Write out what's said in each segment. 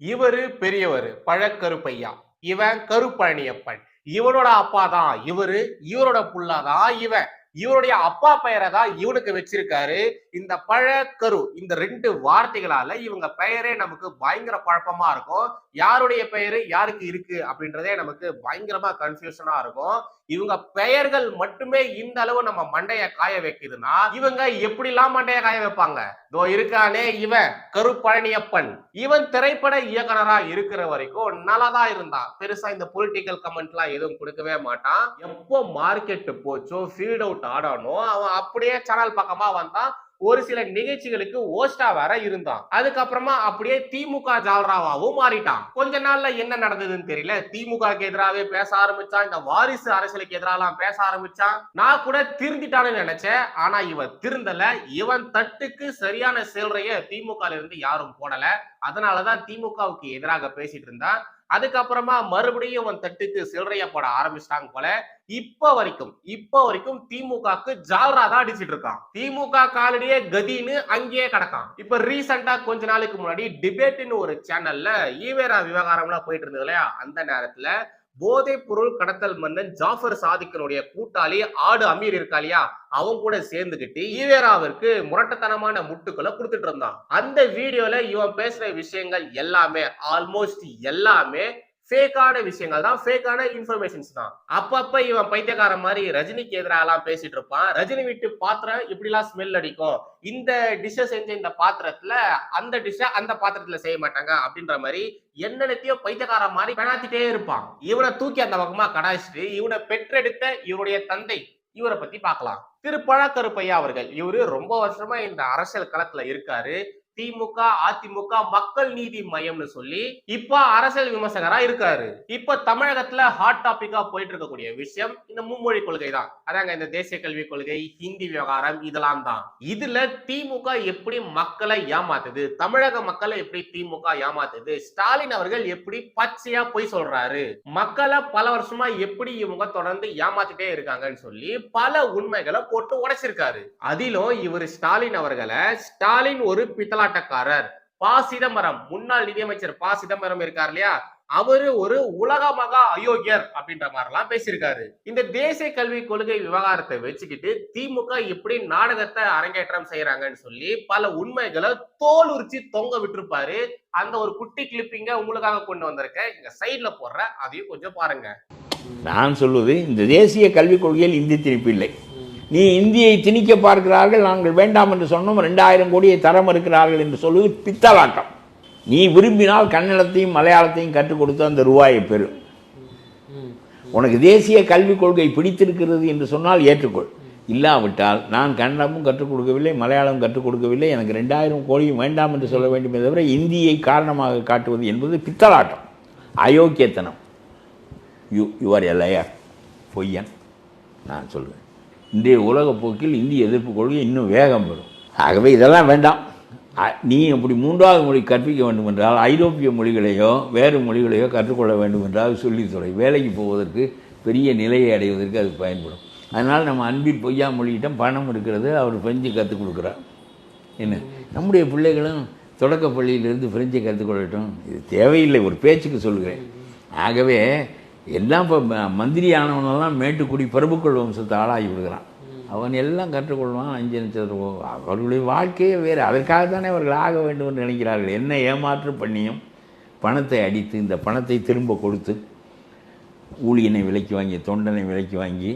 இவரு பெரியவர் பழக்கருப்பையா? இவன் கருப்பழனியப்பன். இவனோட அப்பா தான் இவரு இவரோட புள்ளா தான் இவன். இவருடைய அப்பா பெயரை தான் இவனுக்கு வச்சிருக்காரு. இந்த பழக்கரு இந்த ரெண்டு வார்த்தைகளால இவங்க பெயரே நமக்கு பயங்கர குழப்பமா இருக்கும். யாருடைய பெயரு யாருக்கு இருக்கு அப்படின்றதே நமக்கு பயங்கரமா கன்ஃபியூஷனா இருக்கும். இவங்க பெயர்கள் மட்டுமே இந்த அளவு நம்ம மண்டைய காய வைக்குதுன்னா இவங்க எப்படிலாம் மண்டைய காய வைப்பாங்க? இதோ இருக்கானே இவன் கருப்பழனியப்பன் இவன் திரைப்பட இயக்குனரா இருக்கிற வரைக்கும் நல்லாதான் இருந்தான். பெருசா இந்த பொலிட்டிக்கல் கமெண்ட்லாம் எதுவும் கொடுக்கவே மாட்டான். எப்போ மார்க்கெட் போச்சோ ஃபீல்ட் அவுட் ஆடானோ அவன் அப்படியே சேனல் பக்கமா வந்தான். ஒரு சில நிகழ்ச்சிகளுக்கு ஓஸ்டா வேற இருந்தான். அதுக்கப்புறமா அப்படியே திமுக ஜால்ராவாவும் மாறிட்டான். கொஞ்ச நாள்ல என்ன நடந்ததுன்னு தெரியல. திமுகக்கு எதிராகவே பேச ஆரம்பிச்சான். இந்த வாரிசு அரசியலுக்கு எதிராலாம் பேச ஆரம்பிச்சான். நான் கூட திருந்திட்டான்னு நினைச்சேன். ஆனா இவன் திருந்தல. இவன் தட்டுக்கு சரியான செயல்றைய திமுக இருந்து யாரும் போடல. அதனாலதான் திமுகவுக்கு எதிராக பேசிட்டு இருந்தான். அதுக்கப்புறமா மறுபடியும் அவன் தட்டுக்கு சில்லறைய போட ஆரம்பிச்சிட்டாங்க போல இப்ப வரைக்கும் இப்ப வரைக்கும் திமுகக்கு ஜால்ரா தான் அடிச்சிட்டு இருக்கான். திமுக காலடியே கதின்னு அங்கேயே கிடக்கான். இப்ப ரீசெண்டா கொஞ்ச நாளுக்கு முன்னாடி டிபேட்னு ஒரு சேனல்ல ஈவேரா விவகாரம்லாம் போயிட்டு இருந்தது இல்லையா? அந்த நேரத்துல போதைப் பொருள் கடத்தல் மன்னன் ஜாஃபர் சாதிக்கனுடைய கூட்டாளி ஆடு அமீர் இருக்கா இல்லையா? அவன் கூட சேர்ந்துகிட்டு ஈவேராவிற்கு முரட்டத்தனமான முட்டுக்களை கொடுத்துட்டு இருந்தான். அந்த வீடியோல இவன் பேசுற விஷயங்கள் எல்லாமே ஆல்மோஸ்ட் எல்லாமே ஃபேக்கான விஷயங்கள் தான் ஃபேக்கான இன்ஃபர்மேஷன்ஸ் தான். அப்பப்ப இவன் பைத்தியக்காரன் மாதிரி ரஜினிக்கு எதிராலாம் பேசிட்டு இருப்பான். ரஜினி வீட்டு பாத்திரம் இப்படிலாம் ஸ்மெல் அடிக்கும்? இந்த டிஷ்ஷை செஞ்ச இந்த பாத்திரத்துல அந்த டிஷ்ஷை அந்த பாத்திரத்துல செய்ய மாட்டாங்க அப்படின்ற மாதிரி என்னென்னத்தையோ பைத்தியக்காரன் மாதிரி பெணாத்திட்டே இருப்பான். இவனை தூக்கி அந்த பக்கமா கடாய்ச்சிட்டு இவனை பெற்றெடுத்த இவருடைய தந்தை இவரை பத்தி பார்க்கலாம். திரு பழக்கருப்பையா அவர்கள் இவரு ரொம்ப வருஷமா இந்த அரசியல் களத்துல இருக்காரு. திமுக அதிமுக மக்கள் நீதி மையம்னு சொல்லி இப்ப அரசியல் விமர்சகரா இருக்காரு. இப்ப தமிழகத்துல ஹாட் டாபிக்கா போயிட்டு இருக்கக்கூடிய விஷயம் இந்த மும்மொழி கொள்கை தான். அதாங்க இந்த தேசிய கல்விக் கொள்கை ஹிந்தி விவகாரம் இதெல்லாம் தான். இதுல திமுக எப்படி மக்களை ஏமாத்துது? தமிழக மக்களை எப்படி திமுக ஏமாத்துது? ஸ்டாலின் அவர்கள் எப்படி பச்சையா பொய் சொல்றாரு? மக்களை பல வருஷமா எப்படி இவங்க தொடர்ந்து ஏமாத்திட்டே இருக்காங்கன்னு சொல்லி பல உண்மைகளை போட்டு உடைச்சிருக்காரு. அதிலும் இவர் ஸ்டாலின் அவர்களை ஸ்டாலின் ஒரு பித்தலாட்டக்காரர் ப. சிதம்பரம். முன்னாள் நிதியமைச்சர் ப. சிதம்பரம் இருக்கார் இல்லையா? அவரு ஒரு உலக மகா அயோக்கியர் அப்படின்ற மாதிரிலாம் பேசியிருக்காரு. இந்த தேசிய கல்விக் கொள்கை விவகாரத்தை வச்சுக்கிட்டு திமுக எப்படி நாடகத்தை அரங்கேற்றம் செய்யறாங்கன்னு சொல்லி பல உண்மைகளை தோல் உரிச்சு தொங்க விட்டுருப்பாரு. அந்த ஒரு குட்டி கிளிப்பிங்க உங்களுக்காக கொண்டு வந்திருக்கேன். இங்க சைட்ல போடுற அதையும் கொஞ்சம் பாருங்க. நான் சொல்லுவது இந்த தேசிய கல்விக் கொள்கையில் இந்தி திருப்பி இல்லை. நீ இந்தியை திணிக்க பார்க்கிறார்கள் நாங்கள் வேண்டாம் என்று சொன்னோம் ரெண்டாயிரம் கோடியை தர மறுக்கிறார்கள் என்று சொல்வது பித்தலாட்டம். நீ விரும்பினால் கன்னடத்தையும் மலையாளத்தையும் கற்றுக் கொடுத்து அந்த ரூபாயை பெறும் உனக்கு தேசிய கல்விக் கொள்கை பிடித்திருக்கிறது என்று சொன்னால் ஏற்றுக்கொள். இல்லாவிட்டால் நான் கன்னடமும் கற்றுக் கொடுக்கவில்லை மலையாளம் கற்றுக் கொடுக்கவில்லை எனக்கு ரெண்டாயிரம் கோடியும் வேண்டாம் என்று சொல்ல வேண்டுமே தவிர இந்தியை காரணமாக காட்டுவது என்பது பித்தலாட்டம். அயோக்கியத்தனம். யூ யுவர் எல்லையர் பொய்யன். நான் சொல்லுவேன் இன்றைய உலக போக்கில் இந்திய எதிர்ப்பு கொள்கை இன்னும் வேகம் பெறும் ஆகவே இதெல்லாம் வேண்டாம். நீ அப்படி மூன்றாவது மொழி கற்பிக்க வேண்டும் என்றால் ஐரோப்பிய மொழிகளையோ வேறு மொழிகளையோ கற்றுக்கொள்ள வேண்டும் என்றால் சொல்லித் தொலை. வேலைக்கு போவதற்கு பெரிய நிலையை அடைவதற்கு அது பயன்படும். அதனால் நம்ம அன்பில் பொய்யா மொழியிட்டம் பணம் இருக்கிறது அவர் பிரெஞ்சு கற்றுக் கொடுக்குறார். என்ன? நம்முடைய பிள்ளைகளும் தொடக்க பள்ளியிலிருந்து பிரெஞ்சை கற்றுக்கொள்ளட்டும் இது தேவையில்லை ஒரு பேச்சுக்கு சொல்கிறேன். ஆகவே எல்லாம் இப்போ மந்திரி ஆனவனெல்லாம் மேட்டுக்குடி பிரபுக்கள் வம்சத்தை ஆளாகி விடுகிறான். அவன் எல்லாம் கற்றுக்கொள்வான் அஞ்சு நட்சத்திரம் அவர்களுடைய வாழ்க்கையே வேறு. அதற்காக தானே அவர்கள் ஆக வேண்டும் என்று நினைக்கிறார்கள். என்ன ஏமாற்று பண்ணியும் பணத்தை அடித்து இந்த பணத்தை திரும்ப கொடுத்து ஊழியனை விலைக்கு வாங்கி தொண்டனை விலைக்கு வாங்கி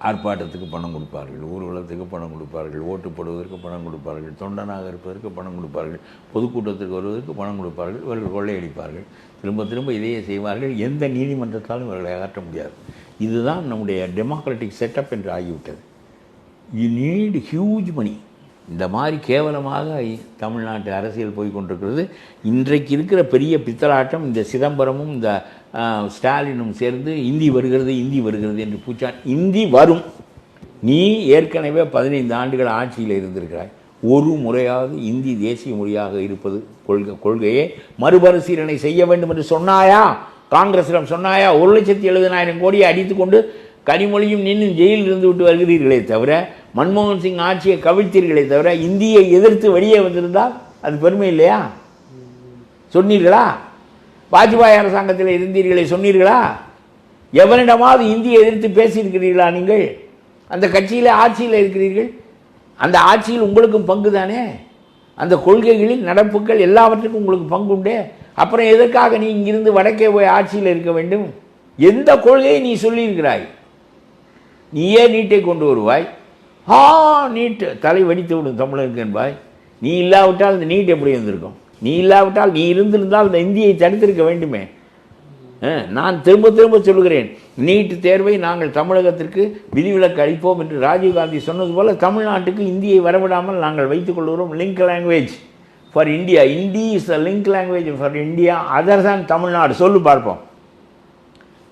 ஆர்ப்பாட்டத்துக்கு பணம் கொடுப்பார்கள் ஊர்வலத்துக்கு பணம் கொடுப்பார்கள் ஓட்டு போடுவதற்கு பணம் கொடுப்பார்கள் தொண்டனாக இருப்பதற்கு பணம் கொடுப்பார்கள் பொதுக்கூட்டத்திற்கு வருவதற்கு பணம் கொடுப்பார்கள் இவர்கள் கொள்ளையடிப்பார்கள். திரும்ப திரும்ப இதையே செய்வார்கள். எந்த நீதிமன்றத்தாலும் இவர்களை அகற்ற முடியாது. இதுதான் நம்முடைய டெமோக்ராட்டிக் செட்டப் என்று ஆகிவிட்டது. யூ நீட் ஹியூஜ் மணி இந்த மாதிரி கேவலமாக தமிழ்நாட்டு அரசியல் போய் கொண்டிருக்கிறது இன்றைக்கு இருக்கிற பெரிய பித்தலாட்டம் இந்த சிதம்பரமும் இந்த ஸ்டாலினும் சேர்ந்து இந்தி வருகிறது இந்தி வருகிறது என்று பூச்சான் இந்தி வரும். நீ ஏற்கனவே பதினைந்து ஆண்டுகள் ஆட்சியில் இருந்திருக்கிறாய். ஒரு முறையாவது இந்தி தேசிய மொழியாக இருப்பது கொள்கை கொள்கையை. மறுபரிசீலனை செய்ய வேண்டும் என்று சொன்னாயா? காங்கிரஸிடம் சொன்னாயா? ஒரு லட்சத்தி எழுபதினாயிரம் கோடியை அடித்துக்கொண்டு கனிமொழியும் நின்று ஜெயிலில் இருந்து விட்டு வருகிறீர்களே தவிர மன்மோகன் சிங் ஆட்சியை கவிழ்த்தீர்களே தவிர இந்தியை எதிர்த்து வெளியே வந்திருந்தால் அது பெருமை இல்லையா? சொன்னீர்களா? வாஜ்பாய் அரசாங்கத்தில் இருந்தீர்களே சொன்னீர்களா? எவனிடமாவது இந்தியை எதிர்த்து பேசியிருக்கிறீர்களா நீங்கள்? அந்த கட்சியில் ஆட்சியில் இருக்கிறீர்கள். அந்த ஆட்சியில் உங்களுக்கும் பங்கு தானே? அந்த கொள்கைகளில் நடப்புகள் எல்லாவற்றுக்கும் உங்களுக்கு பங்குண்டே? அப்புறம் எதற்காக நீ இங்கிருந்து வடக்கே போய் ஆட்சியில் இருக்க வேண்டும்? எந்த கொள்கையை நீ சொல்லியிருக்கிறாய்? நீயே நீட்டை கொண்டு வருவாய். ஆ நீட்டு தலை வடித்து விடும் தமிழனுக்கு என்பாய். நீ இல்லாவிட்டால் இந்த நீட் எப்படி இருந்திருக்கும்? நீ இல்லாவிட்டால் நீ இருந்திருந்தால் இந்த இந்தியை தடுத்திருக்க வேண்டுமே. நான் திரும்ப திரும்ப சொல்கிறேன் நீட்டு தேர்வை நாங்கள் தமிழகத்திற்கு விதிவிலக்கு அளிப்போம் என்று ராஜீவ்காந்தி சொன்னது போல தமிழ்நாட்டுக்கு இந்தியை வரவிடாமல் நாங்கள் வைத்துக் கொள்கிறோம் link language for India Hindi is the link language for India other தான் தமிழ்நாடு சொல்லு பார்ப்போம்.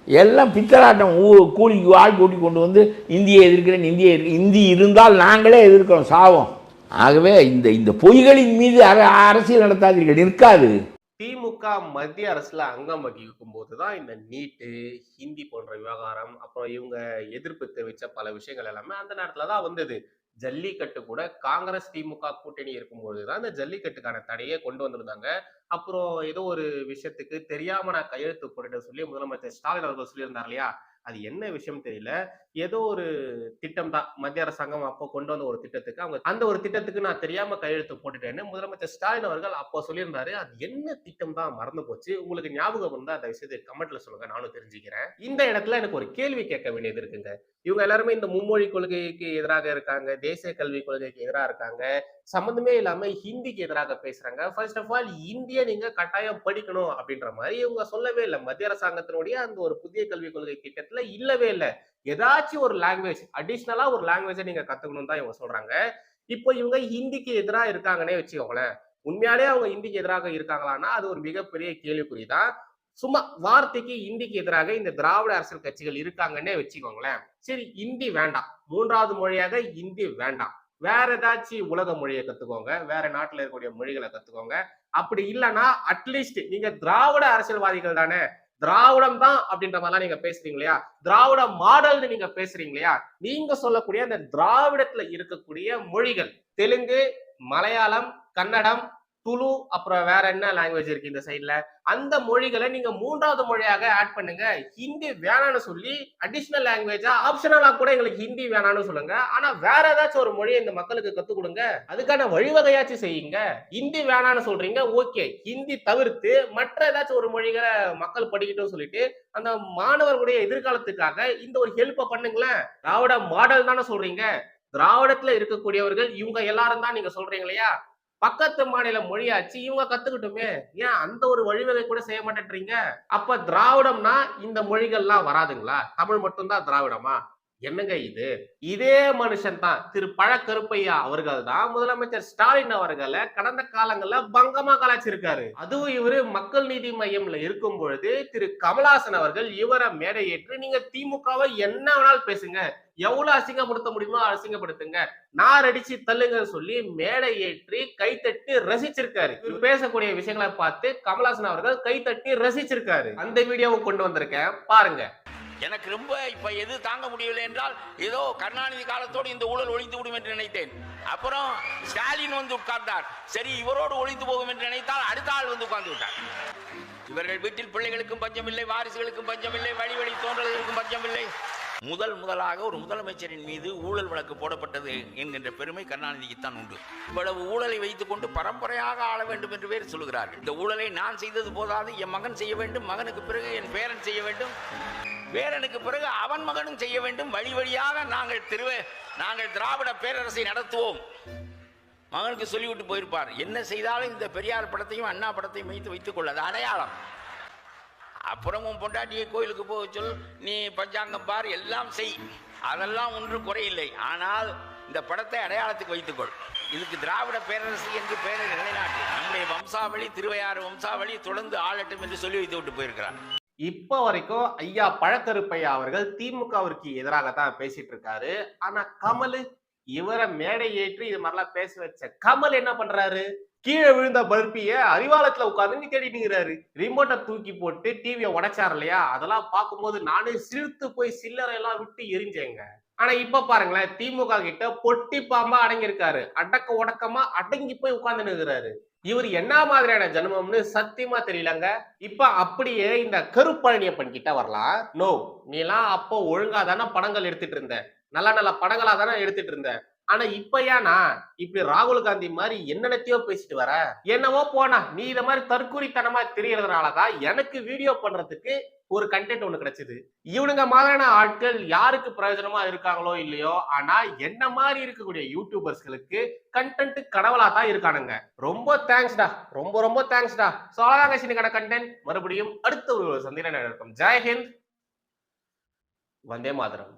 எல்லாம் பித்தலாட்டம் ஊ கூலிக்கு ஆள் கூட்டி கொண்டு வந்து இந்தியை எதிர்க்கிறேன் இந்தியை எதிர்க்க இந்தி இருந்தால் நாங்களே எதிர்க்கிறோம் சாவோம். ஆகவே இந்த இந்த பொய்களின் மீது அர- அரசியல் நடத்தாதீர்கள் நிற்காது. திமுக மத்திய அரசுல அங்கம் வகிக்கும் போது தான் இந்த நீட்டு ஹிந்தி போன்ற விவகாரம் அப்புறம் இவங்க எதிர்ப்பு தெரிவித்த பல விஷயங்கள் எல்லாமே அந்த நேரத்தில் தான் வந்தது. ஜல்லிக்கட்டு கூட காங்கிரஸ் திமுக கூட்டணி இருக்கும்பொழுது தான் இந்த ஜல்லிக்கட்டுக்கான தடையை கொண்டு வந்திருந்தாங்க. அப்புறம் ஏதோ ஒரு விஷயத்துக்கு தெரியாம நான் கையெழுத்து போட்டுட்டு சொல்லி முதலமைச்சர் ஸ்டாலின் அவர்கள் சொல்லியிருந்தார் இல்லையா? அது என்ன விஷயம் தெரியல. ஏதோ ஒரு திட்டம் தான். மத்திய அரசாங்கம் அப்போ கொண்டு வந்த ஒரு திட்டத்துக்கு அவங்க அந்த ஒரு திட்டத்துக்கு நான் தெரியாம கையெழுத்து போட்டுட்டேன்னு முதலமைச்சர் ஸ்டாலின் அவர்கள் அப்போ சொல்லியிருந்தாரு. அது என்ன திட்டம் தான் மறந்து போச்சு. உங்களுக்கு ஞாபகம் இருந்தா தயவு செய்து கமெண்ட்ல சொல்லுங்க. நானும் தெரிஞ்சுக்கிறேன். இந்த இடத்துல எனக்கு ஒரு கேள்வி கேட்க வேண்டியது இருக்குங்க. இவங்க எல்லாருமே இந்த மும்மொழி கொள்கைக்கு எதிராக இருக்காங்க. தேசிய கல்விக் கொள்கைக்கு எதிராக இருக்காங்க. சம்மந்தமே இல்லாம ஹிந்திக்கு எதிராக பேசுறாங்க. ஃபர்ஸ்ட் ஆஃப் ஆல் இந்திய நீங்க கட்டாயம் படிக்கணும் அப்படின்ற மாதிரி இவங்க சொல்லவே இல்லை. மத்திய அரசாங்கத்தினுடைய அந்த ஒரு புதிய கல்விக் கொள்கை திட்டத்துல இல்லவே இல்லை. ஏதாச்சும் ஒரு லாங்குவேஜ் அடிஷ்னலா ஒரு லாங்குவேஜை நீங்க கத்துக்கணும் தான் இவங்க சொல்றாங்க. இப்போ இவங்க ஹிந்திக்கு எதிராக இருக்காங்கன்னே வச்சுக்கோங்களேன். உண்மையாலே அவங்க ஹிந்திக்கு எதிராக இருக்காங்களான்னா அது ஒரு மிகப்பெரிய கேள்விக்குறி தான். சும்மா வார்த்தைக்கு ஹிந்திக்கு எதிராக இந்த திராவிட அரசியல் கட்சிகள் இருக்காங்கன்னே வச்சுக்கோங்களேன். சரி ஹிந்தி வேண்டாம். மூன்றாவது மொழியாக ஹிந்தி வேண்டாம். வேற ஏதாச்சும் உலக மொழியை கத்துக்கோங்க. வேற நாட்டுல இருக்கக்கூடிய மொழிகளை கத்துக்கோங்க. அப்படி இல்லைன்னா அட்லீஸ்ட் நீங்க திராவிட அரசியல்வாதிகள் தானே. திராவிடம் தான் அப்படின்ற மாதிரிலாம் நீங்க பேசுறீங்க இல்லையா? திராவிட மாடல்னு நீங்க பேசுறீங்க இல்லையா? நீங்க சொல்லக்கூடிய அந்த திராவிடத்துல இருக்கக்கூடிய மொழிகள் தெலுங்கு மலையாளம் கன்னடம் துளு அப்புறம் வேற என்ன லாங்குவேஜ் இருக்கு இந்த சைட்ல அந்த மொழிகளை நீங்க மூன்றாவது மொழியாக ஆட் பண்ணுங்க. ஹிந்தி வேணாம்னு சொல்லி அடிஷனல் லாங்குவேஜா ஆப்ஷனலா கூட எங்களுக்கு ஹிந்தி வேணாம்னு சொல்லுங்க. ஆனா வேற ஏதாச்சும் ஒரு மொழியை இந்த மக்களுக்கு கத்துக் கொடுங்க. அதுக்கான வழிவகையாச்சும் செய்யுங்க. ஹிந்தி வேணாம்னு சொல்றீங்க ஓகே ஹிந்தி தவிர்த்து மற்ற ஏதாச்சும் ஒரு மொழிகளை மக்கள் படிக்கட்டும் சொல்லிட்டு அந்த மாணவர்களுடைய எதிர்காலத்துக்காக இந்த ஒரு ஹெல்ப்பை பண்ணுங்களேன். திராவிட மாடல் தானே சொல்றீங்க. திராவிடத்துல இருக்கக்கூடியவர்கள் இவங்க எல்லாரும் தான் நீங்க சொல்றீங்க இல்லையா? பக்கத்து மாநில மொழியாச்சு இவங்க கத்துக்கிட்டுமே. ஏன் அந்த ஒரு வழிவகை கூட செய்ய மாட்டேன்றீங்க? அப்ப திராவிடம்னா இந்த மொழிகள்லாம் வராதுங்களா? தமிழ் மட்டும்தான் திராவிடமா? என்னங்க இது? இதே மனுஷன் தான் திரு பழக்கருப்பையா அவர்கள் தான் முதலமைச்சர் ஸ்டாலின் அவர்களை கடந்த காலங்கள்ல பங்கமா கலாச்சிருக்காரு அதுவும் இவரு மக்கள் நீதி மையம்ல இருக்கும் பொழுது திரு கமலாசன் அவர்கள் இவரை மேடை ஏற்று நீங்க திமுகவை என்ன வேணாலும் பேசுங்க. எவ்வளவு அசிங்கப்படுத்த முடியுமோ அசிங்கப்படுத்துங்க. நார் அடிச்சு தள்ளுங்க சொல்லி மேடை ஏற்றி கைத்தட்டி ரசிச்சிருக்காரு. இவர் பேசக்கூடிய விஷயங்களை பார்த்து கமலாசன் அவர்கள் கைத்தட்டி ரசிச்சிருக்காரு. அந்த வீடியோவை கொண்டு வந்திருக்கேன். பாருங்க. எனக்கு ரொம்ப இப்ப எது தாங்க முடியவில்லை என்றால் ஏதோ கருணாநிதி காலத்தோடு இந்த ஊழல் ஒழிந்து விடும் என்று நினைத்தேன். அப்புறம் ஸ்டாலின் வந்து உட்கார்ந்தார். சரி இவரோடு ஒழிந்து போகும் என்று நினைத்தால் அடுத்த ஆள் வந்து உட்கார்ந்து விட்டார். இவர்கள் வீட்டில் பிள்ளைகளுக்கும் பஞ்சமில்லை வாரிசுகளுக்கும் பஞ்சமில்லை வழி வழி தோன்றல்களுக்கும் பஞ்சமில்லை. முதல் முதலாக ஒரு முதலமைச்சரின் மீது ஊழல் வழக்கு போடப்பட்டது என்கின்ற பெருமை கருணாநிதிக்குத்தான் உண்டு. இவ்வளவு ஊழலை வைத்துக்கொண்டு பரம்பரையாக ஆள வேண்டும் என்று பேர் சொல்கிறார்கள் இந்த ஊழலை நான் செய்தது போதாது என் மகன் செய்ய வேண்டும் மகனுக்கு பிறகு என் பேரன் செய்ய வேண்டும் பேரனுக்கு பிறகு அவன் மகனும் செய்ய வேண்டும். வழி வழியாக நாங்கள் திருவே நாங்கள் திராவிட பேரரசை நடத்துவோம். மகனுக்கு சொல்லிவிட்டு போயிருப்பார். என்ன செய்தாலும் இந்த பெரியார் படத்தையும் அண்ணா படத்தையும் வைத்து வைத்துக் கொள்ளது. அடையாளம் அப்புறம் உன் பொண்டாட்டியை கோயிலுக்கு போக சொல். நீ பஞ்சாங்கம் பார் எல்லாம் செய். அதெல்லாம் ஒன்றும் குறையில்லை. ஆனால் இந்த படத்தை அடையாளத்துக்கு வைத்துக்கொள். இதுக்கு திராவிட பேரரசு என்று பெயரை நிலைநாட்டு. நம்முடைய வம்சாவளி திருவையாறு வம்சாவளி தொடர்ந்து ஆளட்டும் என்று சொல்லி வைத்து விட்டு போயிருக்கிறார். இப்ப வரைக்கும் ஐயா பழக்கருப்பையா அவர்கள் திமுகவிற்கு எதிராக தான் பேசிட்டு இருக்காரு. ஆனா கமல் இவரை மேடை ஏற்றி இது மாதிரிலாம் பேச வச்ச கமல் என்ன பண்றாரு? கீழே விழுந்த பல்பிய அறிவாளத்துல உட்கார்ந்து தேடிட்டுங்கிறாரு ரிமோட்டை தூக்கி போட்டு டிவியை உடைச்சாரு இல்லையா? அதெல்லாம் பார்க்கும்போது நானே சிரித்து போய் சில்லறை எல்லாம் விட்டு எரிஞ்சேங்க. ஆனா இப்ப பாருங்களேன் திமுக கிட்ட பொட்டி பாம்பா அடங்கியிருக்காரு. அடக்க உடக்கமா அடங்கி போய் உட்கார்ந்து நிற்கிறாரு இவர் என்ன மாதிரியான ஜென்மம்னு சத்தியமா தெரியலங்க. இப்ப அப்படியே இந்த கருப்பழனியப்பன் கிட்ட வரலாம். நோ நீலாம் அப்போ ஒழுங்கா தானே படங்கள் எடுத்துட்டு இருந்த. நல்ல நல்ல படங்களா தானே எடுத்துட்டு இருந்த. ஆனா இப்ப ஏன்னா இப்படி ராகுல் காந்தி மாதிரி என்னென்னத்தையோ பேசிட்டு வர என்னவோ போனா நீ இத மாதிரி தற்கூரித்தனமா தெரியறதுனாலதான் எனக்கு வீடியோ பண்றதுக்கு ஒரு கண்டென்ட் ஒண்ணு கிடைச்சது. இவனுங்க மாதிரியான ஆட்கள் யாருக்கு பிரயோஜனமா இருக்காங்களோ இல்லையோ ஆனா என்ன மாதிரி இருக்கக்கூடிய யூடியூபர்ஸ்களுக்கு கண்டென்ட் கடவுளா தான் இருக்கானுங்க. ரொம்ப தேங்க்ஸ்டா ரொம்ப ரொம்ப தேங்க்ஸ்டா ஸோ அழகாக இன்னைக்கான கண்டென்ட் மறுபடியும் அடுத்த ஒரு சந்திரன் நடக்கும் ஜெய்ஹிந்த் வந்தே மாதரம்.